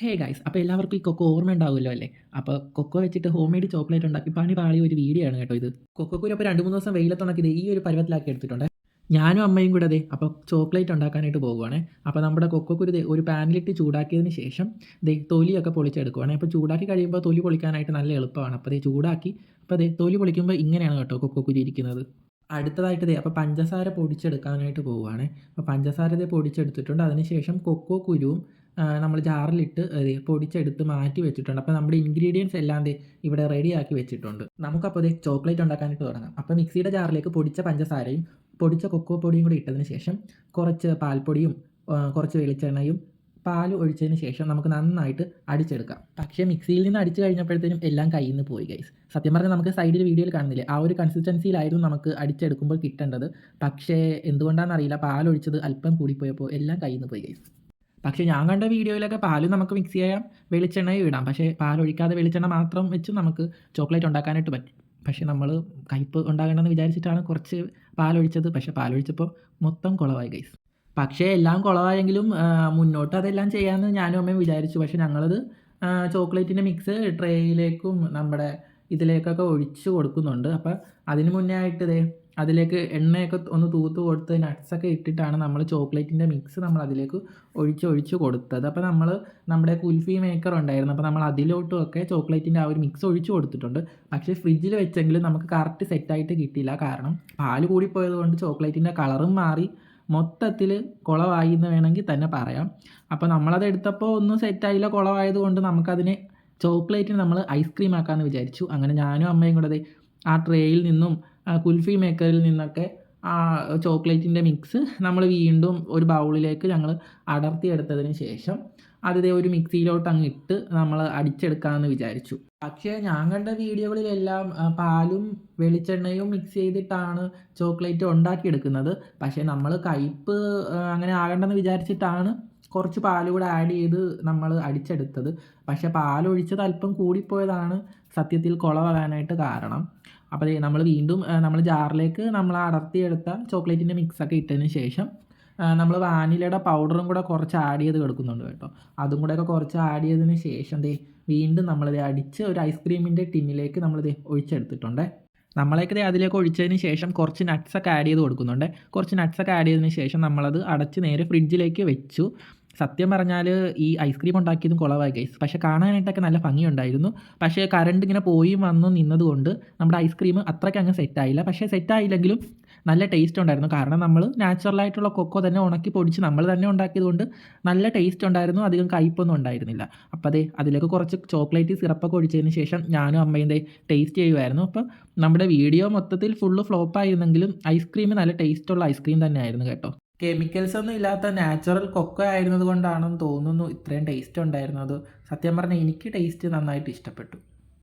Hey guys അപ്പോൾ എല്ലാവർക്കും ഈ കൊക്കോ ഓർമ്മ ഉണ്ടാവുമല്ലോ അല്ലേ? അപ്പോൾ കൊക്കോ വെച്ചിട്ട് ഹോം മെയ്ഡ് ചോക്ലേറ്റ് ഉണ്ടാക്കി പണി പാളിയ ഒരു വീഡിയോ ആണ് കേട്ടോ ഇത്. കൊക്കോക്കൂര് അപ്പോൾ രണ്ട് മൂന്ന് ദിവസം വെയിലത്തുണക്കി ഇത് ഈ ഒരു പരുവത്തിലാക്കി എടുത്തിട്ടുണ്ട്. ഞാനും അമ്മയും കൂടെ അതെ അപ്പോൾ ചോക്ലേറ്റ് ഉണ്ടാക്കാനായിട്ട് പോകുവാണ് അപ്പോൾ നമ്മുടെ കൊക്കോക്കുരു ഒരു പാനിലിട്ട് ചൂടാക്കിയതിന് ശേഷം ദേ തൊലിയൊക്കെ പൊളിച്ചെടുക്കുവാണ്. അപ്പോൾ ചൂടാക്കി കഴിയുമ്പോൾ തൊലി പൊളിക്കാനായിട്ട് നല്ല എളുപ്പമാണ്. അപ്പോൾ ദേ ചൂടാക്കി അപ്പോൾ ദേ തൊലി പൊളിക്കുമ്പോൾ ഇങ്ങനെയാണ് കേട്ടോ കൊക്കോക്കുരു ഇരിക്കുന്നത്. അടുത്തതായിട്ട് ദേ അപ്പോൾ പഞ്ചസാര പൊടിച്ചെടുക്കാനായിട്ട് പോവുകയാണ് അപ്പോൾ പഞ്ചസാര ദേ പൊടിച്ചെടുത്തിട്ടുണ്ട്. അതിനുശേഷം കൊക്കോ കുരുവും നമ്മൾ ജാറിലിട്ട് പൊടിച്ചെടുത്ത് മാറ്റി വെച്ചിട്ടുണ്ട്. അപ്പോൾ നമ്മുടെ ഇൻഗ്രീഡിയൻസ് എല്ലാം ഇവിടെ റെഡിയാക്കി വെച്ചിട്ടുണ്ട്. നമുക്കപ്പോൾ ദേ ചോക്ലേറ്റ് ഉണ്ടാക്കാനായിട്ട് തുടങ്ങാം. അപ്പോൾ മിക്സിയുടെ ജാറിലേക്ക് പൊടിച്ച പഞ്ചസാരയും പൊടിച്ച കൊക്കോ പൊടിയും കൂടി ഇട്ടതിന് ശേഷം കുറച്ച് പാൽപ്പൊടിയും കുറച്ച് വെളിച്ചെണ്ണയും പാൽ ഒഴിച്ചതിന് ശേഷം നമുക്ക് നന്നായിട്ട് അടിച്ചെടുക്കാം. പക്ഷേ മിക്സിയിൽ നിന്ന് അടിച്ചു കഴിഞ്ഞപ്പോഴത്തേനും എല്ലാം കയ്യിൽ നിന്ന് പോയി ഗൈസ് സത്യം പറഞ്ഞാൽ നമുക്ക് സൈഡിൽ വീഡിയോയിൽ കാണുന്നില്ലേ? ആ ഒരു കൺസിസ്റ്റൻസിയിലായിരുന്നു നമുക്ക് അടിച്ചെടുക്കുമ്പോൾ കിട്ടേണ്ടത്. പക്ഷേ എന്തുകൊണ്ടാണെന്നറിയില്ല. പാൽ ഒഴിച്ചത് അല്പം കൂടിപ്പോയപ്പോൾ എല്ലാം കയ്യിൽ നിന്ന് പോയി ഗൈസ് പക്ഷേ ഞാൻ കണ്ട വീഡിയോയിലൊക്കെ പാൽ നമുക്ക് മിക്സ് ചെയ്യാം വെളിച്ചെണ്ണയും ഇടാം. പക്ഷേ പാൽ ഒഴിക്കാതെ വെളിച്ചെണ്ണ മാത്രം വെച്ച് നമുക്ക് ചോക്ലേറ്റ് ഉണ്ടാക്കാനായിട്ട് പറ്റും. പക്ഷേ നമ്മൾ കയ്പ്പ് ഉണ്ടാകണമെന്ന് വിചാരിച്ചിട്ടാണ് കുറച്ച് പാലൊഴിച്ചത്. പക്ഷേ പാലൊഴിച്ചപ്പോൾ മൊത്തം കുളവായി ഗൈസ് പക്ഷേ എല്ലാം കുളവായെങ്കിലും മുന്നോട്ട് അതെല്ലാം ചെയ്യാമെന്ന് ഞാനും അമ്മയും വിചാരിച്ചു. പക്ഷേ ഞങ്ങളത് ചോക്ലേറ്റിന്റെ മിക്സ് ട്രേയിലേക്കും നമ്മുടെ ഇതിലേക്കൊക്കെ ഒഴിച്ച് കൊടുക്കുന്നുണ്ട്. അപ്പോൾ അതിന് മുന്നേ ആയിട്ട് ഇതേ അതിലേക്ക് എണ്ണയൊക്കെ ഒന്ന് തൂത്ത് കൊടുത്ത് നട്ട്സൊക്കെ ഇട്ടിട്ടാണ് നമ്മൾ ചോക്ലേറ്റിന്റെ മിക്സ് നമ്മൾ അതിലേക്ക് ഒഴിച്ച് ഒഴിച്ച് കൊടുത്തത്. അപ്പോൾ നമ്മൾ നമ്മുടെ കുൽഫി മേക്കർ ഉണ്ടായിരുന്നു. അപ്പോൾ നമ്മൾ അതിലോട്ടുമൊക്കെ ചോക്ലേറ്റിന്റെ ആ ഒരു മിക്സ് ഒഴിച്ച് കൊടുത്തിട്ടുണ്ട്. പക്ഷേ ഫ്രിഡ്ജിൽ വെച്ചെങ്കിലും നമുക്ക് കറക്റ്റ് സെറ്റായിട്ട് കിട്ടിയില്ല. കാരണം പാൽ കൂടിപ്പോയത് കൊണ്ട് ചോക്ലേറ്റിന്റെ കളറും മാറി. മൊത്തത്തിൽ കുളമായി എന്ന് വേണമെങ്കിൽ തന്നെ പറയാം. അപ്പോൾ നമ്മളത് എടുത്തപ്പോൾ ഒന്നും സെറ്റായില്ല കുളമായത് കൊണ്ട് നമുക്കതിനെ ചോക്ലേറ്റിന് നമ്മൾ ഐസ്ക്രീം ആക്കാമെന്ന് വിചാരിച്ചു. അങ്ങനെ ഞാനും അമ്മയും കൂടെ ആ ട്രേയിൽ നിന്നും ആ കുൽഫി മേക്കറിൽ നിന്നൊക്കെ ആ ചോക്ലേറ്റിന്റെ മിക്സ് നമ്മൾ വീണ്ടും ഒരു ബൗളിലേക്ക് ഞങ്ങൾ അടർത്തിയെടുത്തതിന് ശേഷം അതിതേ ഒരു മിക്സിയിലോട്ട് അങ്ങ് ഇട്ട് നമ്മൾ അടിച്ചെടുക്കാമെന്ന് വിചാരിച്ചു. പക്ഷേ ഞാൻ കണ്ട വീഡിയോകളിലെല്ലാം പാലും വെളിച്ചെണ്ണയും മിക്സ് ചെയ്തിട്ടാണ് ചോക്ലേറ്റ് ഉണ്ടാക്കിയെടുക്കുന്നത്. പക്ഷേ നമ്മൾ കയ്പ്പ് അങ്ങനെ ആകണ്ടെന്ന് വിചാരിച്ചിട്ടാണ് കുറച്ച് പാൽ കൂടെ ആഡ് ചെയ്ത് നമ്മൾ അടിച്ചെടുത്തത്. പക്ഷേ പാലൊഴിച്ചത് അല്പം കൂടിപ്പോയതാണ് സത്യത്തിൽ കുളവാകാനായിട്ട് കാരണം. അപ്പോൾ നമ്മൾ വീണ്ടും നമ്മൾ ജാറിലേക്ക് നമ്മൾ അടർത്തിയെടുത്ത ചോക്ലേറ്റിന്റെ മിക്സൊക്കെ ഇട്ടതിന് ശേഷം നമ്മൾ വാനിലയുടെ പൗഡറും കൂടെ കുറച്ച് ആഡ് ചെയ്ത് കൊടുക്കുന്നുണ്ട് കേട്ടോ. അതും കൂടെയൊക്കെ കുറച്ച് ആഡ് ചെയ്തതിന് ശേഷം ദേ വീണ്ടും നമ്മളിത് അടിച്ച് ഒരു ഐസ്ക്രീമിന്റെ ടിന്നിലേക്ക് നമ്മളിത് ഒഴിച്ചെടുത്തിട്ടുണ്ട്. നമ്മളേക്ക് അതിലേക്ക് ഒഴിച്ചതിന് ശേഷം കുറച്ച് നട്ട്സൊക്കെ ആഡ് ചെയ്ത് കൊടുക്കുന്നുണ്ട്. കുറച്ച് നട്ട്സൊക്കെ ആഡ് ചെയ്തതിന് ശേഷം നമ്മളത് അടച്ച് നേരെ ഫ്രിഡ്ജിലേക്ക് വെച്ചു. സത്യം പറഞ്ഞാൽ ഈ ഐസ്ക്രീം ഉണ്ടാക്കിയതും കുളവായി ഗൈസ് പക്ഷേ കാണാനായിട്ടൊക്കെ നല്ല ഭംഗിയുണ്ടായിരുന്നു. പക്ഷേ കറണ്ട് ഇങ്ങനെ പോയി വന്നു നിന്നതുകൊണ്ട് നമ്മുടെ ഐസ്ക്രീം അത്രയ്ക്ക് അങ്ങ് സെറ്റായില്ല പക്ഷേ സെറ്റായില്ലെങ്കിലും നല്ല ടേസ്റ്റ് ഉണ്ടായിരുന്നു. കാരണം നമ്മൾ നാച്ചുറലായിട്ടുള്ള കൊക്കോ തന്നെ ഉണക്കി പൊടിച്ച് നമ്മൾ തന്നെ ഉണ്ടാക്കിയതുകൊണ്ട് നല്ല ടേസ്റ്റ് ഉണ്ടായിരുന്നു. അധികം കയ്പൊന്നും ഉണ്ടായിരുന്നില്ല. അപ്പോൾ അതെ അതിലേക്ക് കുറച്ച് ചോക്ലേറ്റ് സിറപ്പൊക്കെ ഒഴിച്ചതിന് ശേഷം ഞാനും അമ്മയും ടേസ്റ്റ് ചെയ്യുമായിരുന്നു അപ്പോൾ നമ്മുടെ വീഡിയോ മൊത്തത്തിൽ ഫുള്ള് ഫ്ലോപ്പായിരുന്നെങ്കിലും ഐസ്ക്രീം നല്ല ടേസ്റ്റുള്ള ഐസ്ക്രീം തന്നെയായിരുന്നു കേട്ടോ. കെമിക്കൽസ് ഒന്നും ഇല്ലാത്ത നാച്ചുറൽ കൊക്കോ ആയിരുന്നത് കൊണ്ടാണെന്ന് തോന്നുന്നു ഇത്രയും ടേസ്റ്റ് ഉണ്ടായിരുന്നത്. സത്യം പറഞ്ഞാൽ എനിക്ക് ടേസ്റ്റ് നന്നായിട്ട് ഇഷ്ടപ്പെട്ടു.